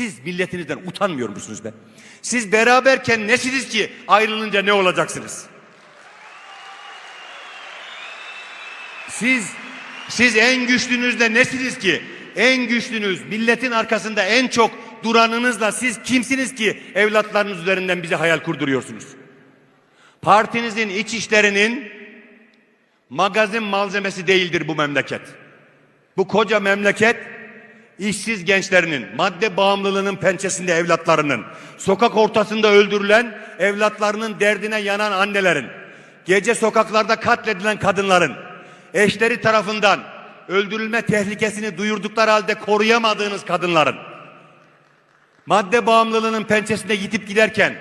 Siz milletinizden utanmıyor musunuz be? Siz beraberken nesiniz ki ayrılınca ne olacaksınız? Siz siz en güçlünüzde nesiniz ki? En güçlünüz, milletin arkasında en çok duranınızla siz kimsiniz ki evlatlarınız üzerinden bize hayal kurduruyorsunuz? Partinizin iç işlerinin magazin malzemesi değildir bu memleket. Bu koca memleket işsiz gençlerinin, madde bağımlılığının pençesinde evlatlarının, sokak ortasında öldürülen evlatlarının derdine yanan annelerin, gece sokaklarda katledilen kadınların, eşleri tarafından öldürülme tehlikesini duyurdukları halde koruyamadığınız kadınların, madde bağımlılığının pençesinde gidip giderken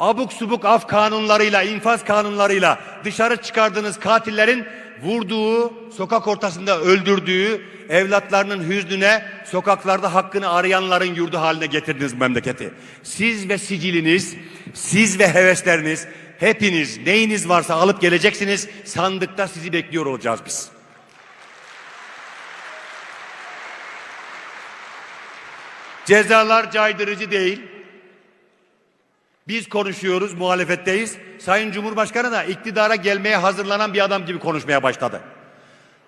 abuk subuk af kanunlarıyla, infaz kanunlarıyla dışarı çıkardığınız katillerin vurduğu, sokak ortasında öldürdüğü evlatlarının hüznüne sokaklarda hakkını arayanların yurdu haline getirdiniz memleketi. Siz ve siciliniz, siz ve hevesleriniz, hepiniz neyiniz varsa alıp geleceksiniz. Sandıkta sizi bekliyor olacağız biz. Cezalar caydırıcı değil. Biz konuşuyoruz, muhalefetteyiz. Sayın Cumhurbaşkanı da iktidara gelmeye hazırlanan bir adam gibi konuşmaya başladı.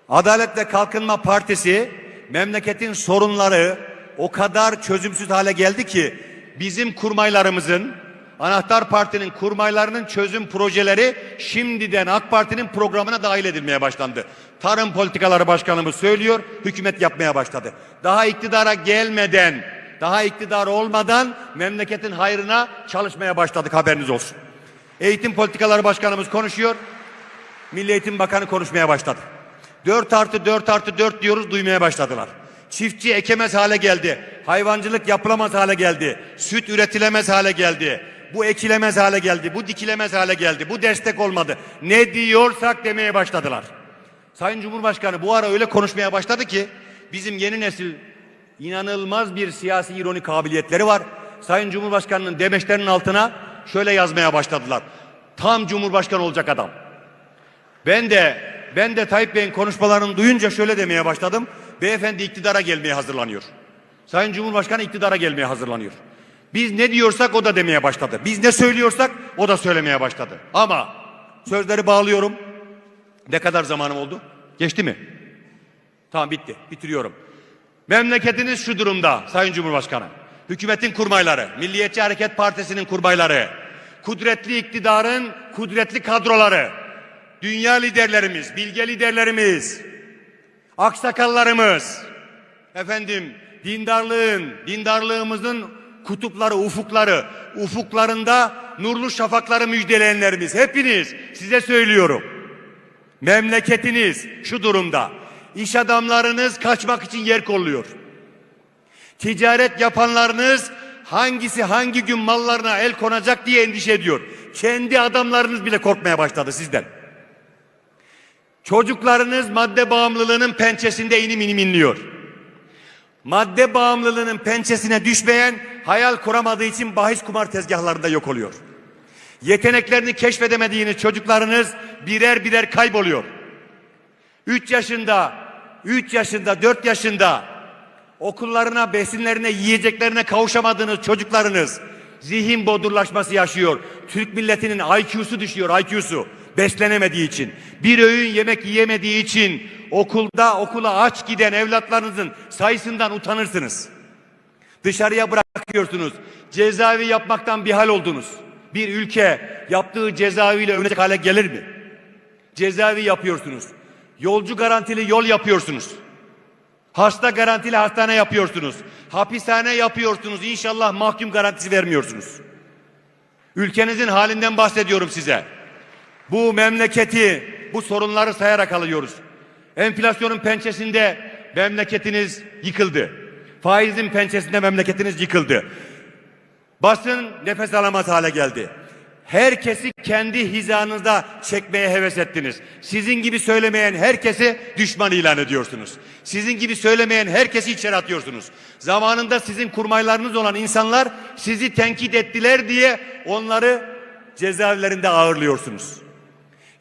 Adalet ve Kalkınma Partisi memleketin sorunları o kadar çözümsüz hale geldi ki bizim kurmaylarımızın Anahtar Parti'nin kurmaylarının çözüm projeleri şimdiden AK Parti'nin programına dahil edilmeye başlandı. Tarım Politikaları Başkanımız söylüyor, hükümet yapmaya başladı. Daha iktidara gelmeden, daha iktidar olmadan memleketin hayrına çalışmaya başladık haberiniz olsun. Eğitim Politikaları Başkanımız konuşuyor, Milli Eğitim Bakanı konuşmaya başladı. 4 artı 4 artı 4 diyoruz duymaya başladılar. Çiftçi ekemez hale geldi. Hayvancılık yapılamaz hale geldi. Süt üretilemez hale geldi. Bu ekilemez hale geldi. Bu dikilemez hale geldi. Bu destek olmadı. Ne diyorsak demeye başladılar. Sayın Cumhurbaşkanı bu ara öyle konuşmaya başladı ki bizim yeni nesil inanılmaz bir siyasi ironi kabiliyetleri var. Sayın Cumhurbaşkanı'nın demeçlerinin altına şöyle yazmaya başladılar. Tam Cumhurbaşkanı olacak adam. Ben de ben de Tayyip Bey'in konuşmalarını duyunca şöyle demeye başladım. Beyefendi iktidara gelmeye hazırlanıyor. Sayın Cumhurbaşkanı iktidara gelmeye hazırlanıyor. Biz ne diyorsak o da demeye başladı. Biz ne söylüyorsak o da söylemeye başladı. Ama sözleri bağlıyorum. Ne kadar zamanım oldu? Geçti mi? Tamam bitti. Bitiriyorum. Memleketiniz şu durumda Sayın Cumhurbaşkanı. Hükümetin kurmayları, Milliyetçi Hareket Partisi'nin kurmayları, kudretli iktidarın kudretli kadroları, dünya liderlerimiz, bilge liderlerimiz, aksakallarımız, efendim dindarlığın, dindarlığımızın kutupları, ufukları, ufuklarında nurlu şafakları müjdeleyenlerimiz, hepiniz size söylüyorum. Memleketiniz şu durumda. İş adamlarınız kaçmak için yer kolluyor. Ticaret yapanlarınız hangisi hangi gün mallarına el konacak diye endişe ediyor. Kendi adamlarınız bile korkmaya başladı sizden. Çocuklarınız madde bağımlılığının pençesinde inim inim inliyor. Madde bağımlılığının pençesine düşmeyen hayal kuramadığı için bahis kumar tezgahlarında yok oluyor. Yeteneklerini keşfedemediğiniz çocuklarınız birer birer kayboluyor. 3 yaşında, 3 yaşında, 4 yaşında okullarına, besinlerine, yiyeceklerine kavuşamadığınız çocuklarınız zihin bodurlaşması yaşıyor. Türk milletinin IQ'su düşüyor, IQ'su beslenemediği için. Bir öğün yemek yiyemediği için okulda okula aç giden evlatlarınızın sayısından utanırsınız. Dışarıya bırakıyorsunuz. Cezaevi yapmaktan bir hal oldunuz. Bir ülke yaptığı cezaeviyle övünecek hale gelir mi? Cezaevi yapıyorsunuz. Yolcu garantili yol yapıyorsunuz. Hasta garantili hastane yapıyorsunuz. Hapishane yapıyorsunuz. İnşallah mahkum garantisi vermiyorsunuz. Ülkenizin halinden bahsediyorum size. Bu memleketi, bu sorunları sayarak alıyoruz. Enflasyonun pençesinde memleketiniz yıkıldı. Faizin pençesinde memleketiniz yıkıldı. Basın nefes alamaz hale geldi. Herkesi kendi hizanızda çekmeye heves ettiniz. Sizin gibi söylemeyen herkesi düşman ilan ediyorsunuz. Sizin gibi söylemeyen herkesi içeri atıyorsunuz. Zamanında sizin kurmaylarınız olan insanlar sizi tenkit ettiler diye onları cezaevlerinde ağırlıyorsunuz.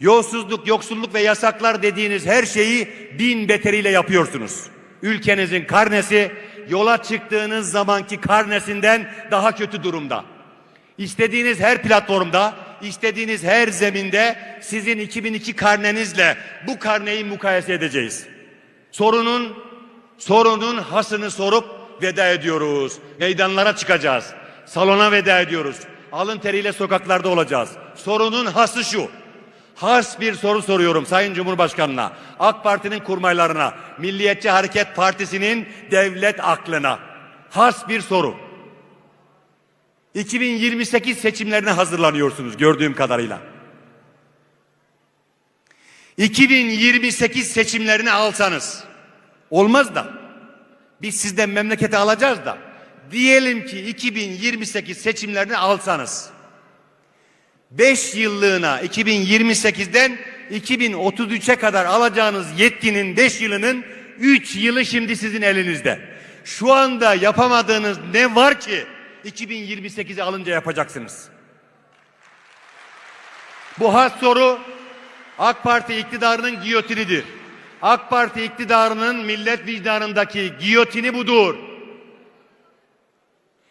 Yolsuzluk, yoksulluk ve yasaklar dediğiniz her şeyi bin beteriyle yapıyorsunuz. Ülkenizin karnesi yola çıktığınız zamanki karnesinden daha kötü durumda. İstediğiniz her platformda, istediğiniz her zeminde sizin 2002 karnenizle bu karneyi mukayese edeceğiz. Sorunun sorunun hasını sorup veda ediyoruz. Meydanlara çıkacağız. Salona veda ediyoruz. Alın teriyle sokaklarda olacağız. Sorunun hası şu. Has bir soru soruyorum Sayın Cumhurbaşkanı'na, AK Parti'nin kurmaylarına, Milliyetçi Hareket Partisi'nin devlet aklına. Has bir soru. 2028 seçimlerine hazırlanıyorsunuz gördüğüm kadarıyla. 2028 seçimlerini alsanız olmaz da biz sizden memleketi alacağız da diyelim ki 2028 seçimlerini alsanız 5 yıllığına 2028'den 2033'e kadar alacağınız yetkinin 5 yılının 3 yılı şimdi sizin elinizde. Şu anda yapamadığınız ne var ki 2028'i alınca yapacaksınız? Bu has soru AK Parti iktidarının giyotinidir. AK Parti iktidarının millet vicdanındaki giyotini budur.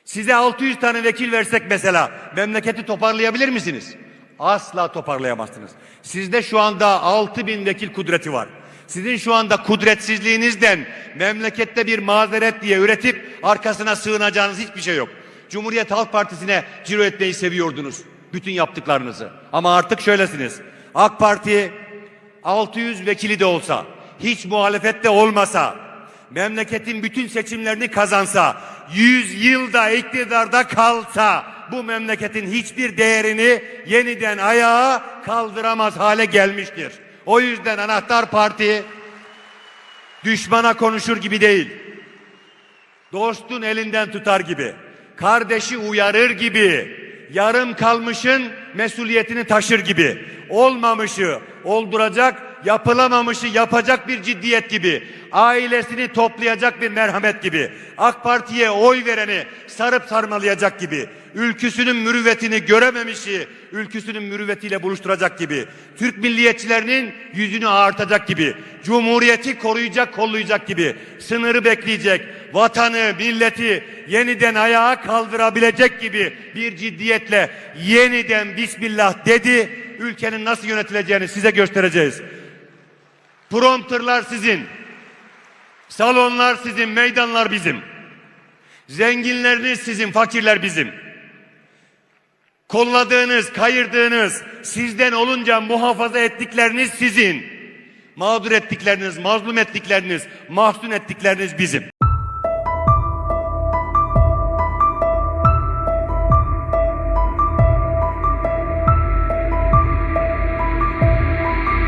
Size 600 tane vekil versek mesela memleketi toparlayabilir misiniz? Asla toparlayamazsınız. Sizde şu anda 6000 vekil kudreti var. Sizin şu anda kudretsizliğinizden memlekette bir mazeret diye üretip arkasına sığınacağınız hiçbir şey yok. Cumhuriyet Halk Partisi'ne ciro etmeyi seviyordunuz. Bütün yaptıklarınızı. Ama artık şöylesiniz. AK Parti 600 vekili de olsa, hiç muhalefette olmasa, memleketin bütün seçimlerini kazansa, 100 yılda iktidarda kalsa, bu memleketin hiçbir değerini yeniden ayağa kaldıramaz hale gelmiştir. O yüzden anahtar parti düşmana konuşur gibi değil. Dostun elinden tutar gibi, kardeşi uyarır gibi, yarım kalmışın mesuliyetini taşır gibi, olmamışı olduracak, yapılamamışı yapacak bir ciddiyet gibi, ailesini toplayacak bir merhamet gibi, AK Parti'ye oy vereni sarıp sarmalayacak gibi, ülküsünün mürüvvetini görememişi, ülküsünün mürüvvetiyle buluşturacak gibi, Türk milliyetçilerinin yüzünü ağartacak gibi, Cumhuriyeti koruyacak, kollayacak gibi, sınırı bekleyecek, vatanı, milleti yeniden ayağa kaldırabilecek gibi bir ciddiyetle yeniden Bismillah dedi. Ülkenin nasıl yönetileceğini size göstereceğiz. Prompterlar sizin. Salonlar sizin, meydanlar bizim. Zenginleriniz sizin, fakirler bizim. Kolladığınız, kayırdığınız, sizden olunca muhafaza ettikleriniz sizin. Mağdur ettikleriniz, mazlum ettikleriniz, mahzun ettikleriniz bizim.